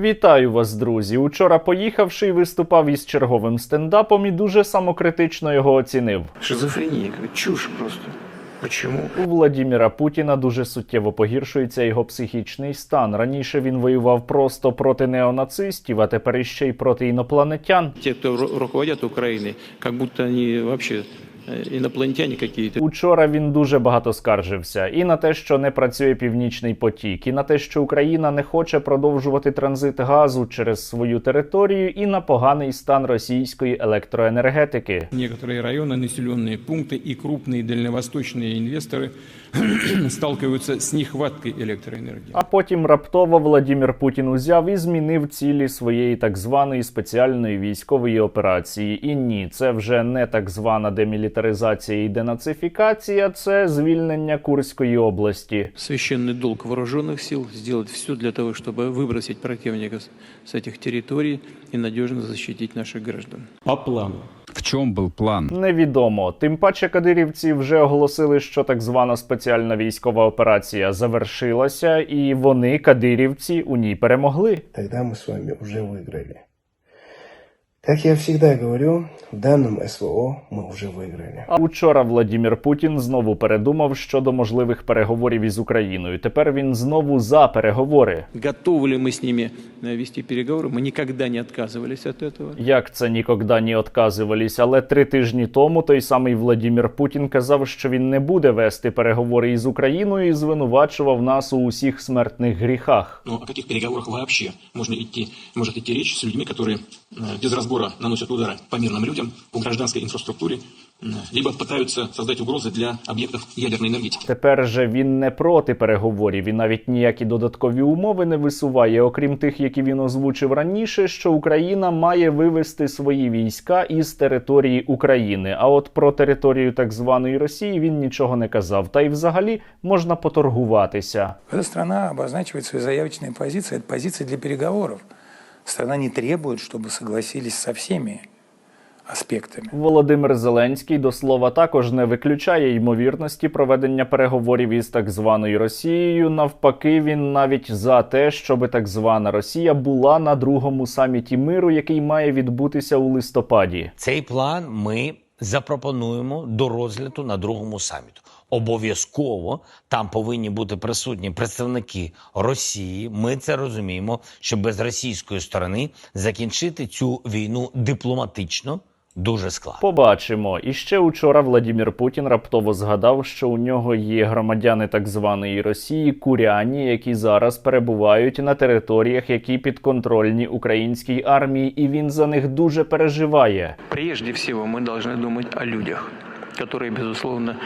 Вітаю вас, друзі! Учора поїхавши виступав із черговим стендапом і дуже самокритично його оцінив. Шизофрения, какая чушь просто. Почему? У Владіміра Путіна дуже суттєво погіршується його психічний стан. Раніше він воював просто проти неонацистів, а тепер іще й проти інопланетян. Те, кто ру- руководят Украиной, как будто они вообще э, инопланетяне какие-то. Учора він дуже багато скаржився і на те, що не працює північний потік, і на те, що Україна не хоче продовжувати транзит газу через свою територію, і на поганий стан російської електроенергетики. Некоторые районы, населенные пункты и крупные дальневосточные инвесторы сталкиваются с нехваткой электроэнергии. А потім раптово Владімір Путін узяв і змінив цілі своєї так званої спеціальної військової операції. І ні, це вже не так звана демілітаризація і денацифікація, це звільнення Курської області. Священный долг вооруженных сил сделать все для того, чтобы выбросить противника с- с этих территорий и надежно защитить наших граждан. По плану. В чем был план? Невідомо. Тим паче кадирівці вже оголосили, що так звана спеціальна військова операція завершилася, і вони, кадирівці, у ній перемогли. тогда мы с вами уже выиграли. Как я всегда говорю, в данном СВО мы уже выиграли. А учора Владімір Путін знову передумав щодо можливих переговорів із Україною. Тепер він знову за переговори. Готовы ли мы с ними э, вести переговоры? Мы никогда не отказывались от этого. Як це ніколи не отказувались, але три тижні тому той самий Владімір Путін казав, що він не буде вести переговори із Україною і звинувачував нас у усіх смертних гріхах. Но о каких переговорах вообще можно идти, может идти речь с людьми, которые э, без разбора наносят удары по мирным людям, по гражданской инфраструктуре, э, либо пытаются создать угрозы для объектов ядерной энергетики. Тепер же він не проти переговорів і навіть ніякі додаткові умови не висуває, окрім тих, які він озвучив раніше, що Україна має вивести свої війська із території України. А от про територію так званої Росії він нічого не казав. Та й взагалі можна поторгуватися. Эта страна обозначивает свои заявочные позиции. Это позиции для переговоров. Страна не требует, чтобы согласились со всеми аспектами. Володимир Зеленський до слова також не виключає ймовірності проведення переговорів із так званою Росією. Навпаки, він навіть за те, щоби так звана Росія була на другому саміті миру, який має відбутися у листопаді. Цей план ми запропонуємо до розгляду на другому саміту. Обов'язково там повинні бути присутні представники Росії. Ми це розуміємо, що без російської сторони закінчити цю війну дипломатично дуже складно. Побачимо. І ще учора Владімір Путін раптово згадав, що у нього є громадяни так званої Росії, куряні, які зараз перебувають на територіях, які підконтрольні українській армії, і він за них дуже переживає. Прежде всего мы должны думать о людях, которые, безусловно,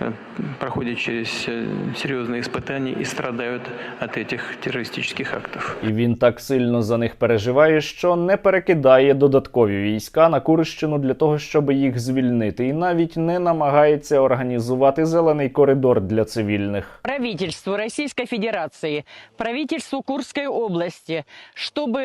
э, проходят через э, серьезные испытания и страдают от этих террористических актов. І він так сильно за них переживає, що не перекидає додаткові війська на Курщину для того, щоб їх звільнити, і навіть не намагається організувати зелений коридор для цивільних. правительству Российской Федерации, правительству Курской области, чтобы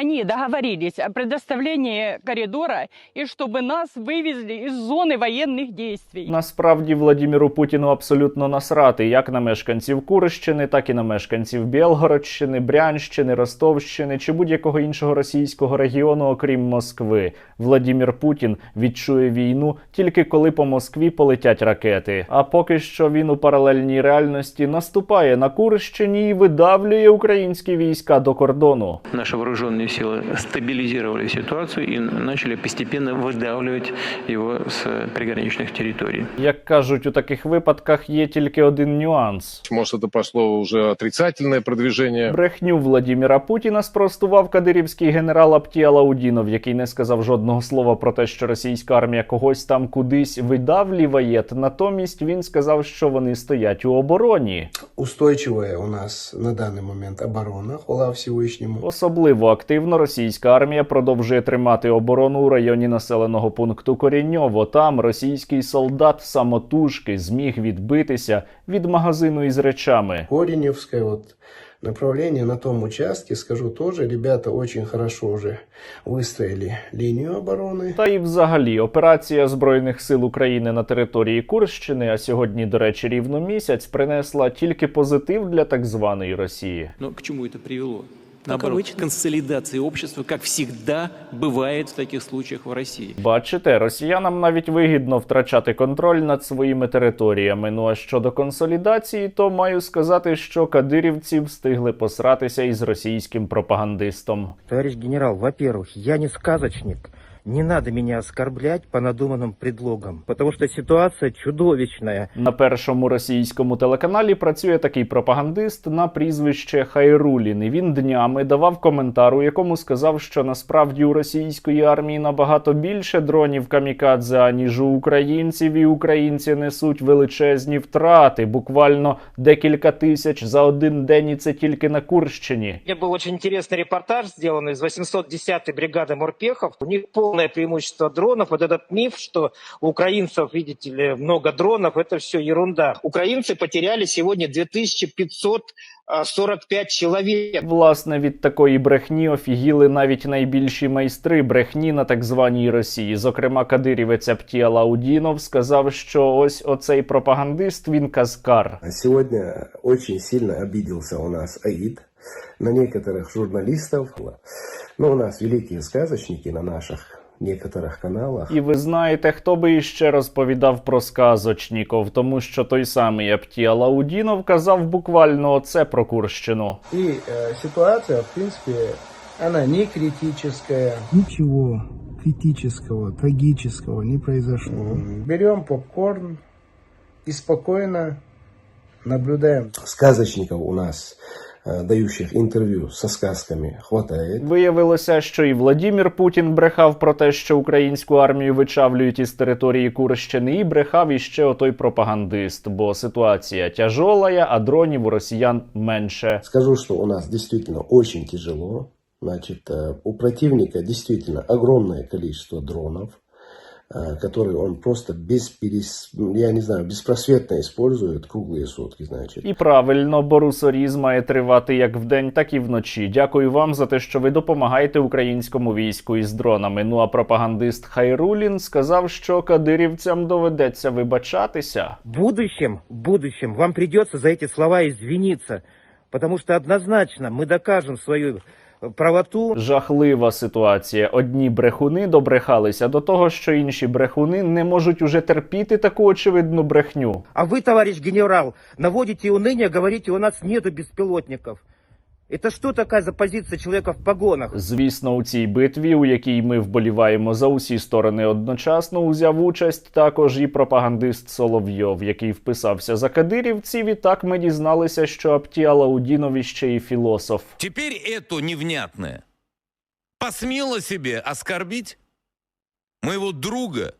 они договорились о предоставлении коридора и чтобы нас вывезли из зоны военных действий. Насправді Владіміру Путіну абсолютно насрати як на мешканців Курищини, так і на мешканців Білгородщини, Брянщини, Ростовщини чи будь-якого іншого російського регіону, окрім Москви. Владімір Путін відчує війну тільки коли по Москві полетять ракети. А поки що він у паралельній реальності наступає на Курщині і видавлює українські війська до кордону. Наши вооруженные силы стабилизировали ситуацию и начали постепенно выдавливать его с приграничных территорий. Як кажуть, у таких випадках є тільки один нюанс. Может, это пошло уже отрицательное продвижение. Брехню Владіміра Путіна спростував кадирівський генерал Аптія Лаудінов, який не сказав жодного слова про те, що російська армія когось там кудись видавлює. Натомість він сказав, що вони стоять у обороні. Устойчивая у нас на данный момент оборона, хвала Всевышнему. Особливо активно російська армія продовжує тримати оборону у районі населеного пункту Коріньово. Там російський солдат самотужки зміг відбитися від магазину із речами. Кореневское вот направление на том участке, скажу тоже, ребята очень хорошо уже выстроили линию обороны. Та і взагалі операція збройних сил України на території Курщини, а сьогодні, до речі, рівно місяць, принесла тільки позитив для так званої Росії. Но к чему это привело? Наоборот, консолидации общества, как всегда бывает в таких случаях в России. Бачите, росіянам навіть вигідно втрачати контроль над своїми територіями. Ну а щодо консолідації, то маю сказати, що кадирівці встигли посратися із російським пропагандистом. Товариш генерал, во-первых, я не сказочник. Не надо меня оскорблять по надуманным предлогам, потому что ситуация чудовищная. На першому російському телеканалі працює такий пропагандист на прізвище Хайрулін. І він днями давав коментар, у якому сказав, що насправді у російської армії набагато більше дронів камікадзе, аніж у українців, і українці несуть величезні втрати, буквально декілька тисяч за один день, і це тільки на Курщині. Мне был очень интересный репортаж, сделанный из 810-й бригады морпехов. У них полное преимущество дронов. Вот этот миф, что у украинцев, видите ли, много дронов, это все ерунда. Украинцы потеряли сегодня 2545 человек. Власне, від такої брехні офігіли навіть найбільші майстри брехні на так званій Росії. Зокрема, кадирівець Аптія Лаудінов сказав, що ось оцей пропагандист він казкар. Сегодня очень сильно обиделся у нас АИД на некоторых журналистов. Но у нас великие сказочники на наших некоторых каналах. І ви знаєте, хто би іще розповідав про сказочніков, тому що той самий Аптія Лаудінов казав буквально оце про Курщину. И э, ситуация, в принципе, она не критическая. Ничего критического, трагического не произошло. Берем попкорн и спокойно наблюдаем. Сказочников у нас, э, дающих интервью со сказками, хватает. Виявилося, що і Владімір Путін брехав про те, що українську армію вичавлюють із території Курщини, і брехав іще отой пропагандист, бо ситуація тяжолая, а дронів у росіян менше. Скажу, что у нас действительно очень тяжело. Значит, э, у противника действительно огромное количество дронов, э, которые он просто без перес... я не знаю, беспросветно использует круглые сутки, значит. І правильно, бо русоріз має тривати як вдень, так і вночі. Дякую вам за те, що ви допомагаєте українському війську із дронами. Ну а пропагандист Хайрулін сказав, що кадирівцям доведеться вибачатися. В будущем, в будущем вам придется за эти слова извиниться, потому что однозначно мы докажем свою э, правоту. Жахлива ситуація. Одні брехуни добрехалися до того, що інші брехуни не можуть уже терпіти таку очевидну брехню. А ви, товариш генерал, наводите уныние, говорите, у нас нету беспилотников. Это что такая за позиция человека в погонах? Звісно, у цій битві, у якій ми вболіваємо за усі сторони одночасно, узяв участь також і пропагандист Соловйов, який вписався за кадирівців. І так ми дізналися, що Аптія Лаудінові ще й філософ. Теперь это невнятное посмело себе оскорбить моего друга,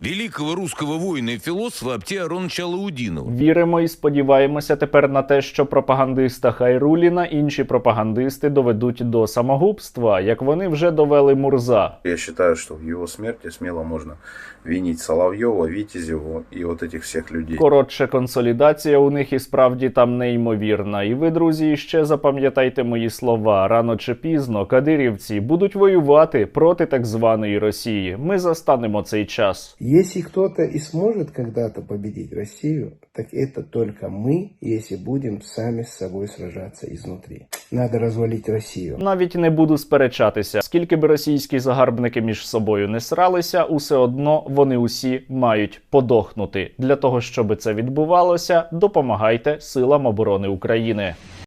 великого русского воина и философа Аптия Ароновича Лаудинова. Віримо і сподіваємося тепер на те, що пропагандиста Хайруліна інші пропагандисти доведуть до самогубства, як вони вже довели Мурза. Я считаю, что в его смерти смело можно винить Соловьева, Витязева и вот этих всех людей. Коротше, консолідація у них і справді там неймовірна. І ви, друзі, ще запам'ятайте мої слова. Рано чи пізно кадирівці будуть воювати проти так званої Росії. Ми застанемо цей час. Если кто-то и сможет когда-то победить Россию, так это только мы, если будем сами с собой сражаться изнутри. Надо развалить Россию. Навіть не буду сперечатися, скільки би російські загарбники між собою не сралися, усе одно вони усі мають подохнути. Для того щоб це відбувалося, допомагайте силам оборони України.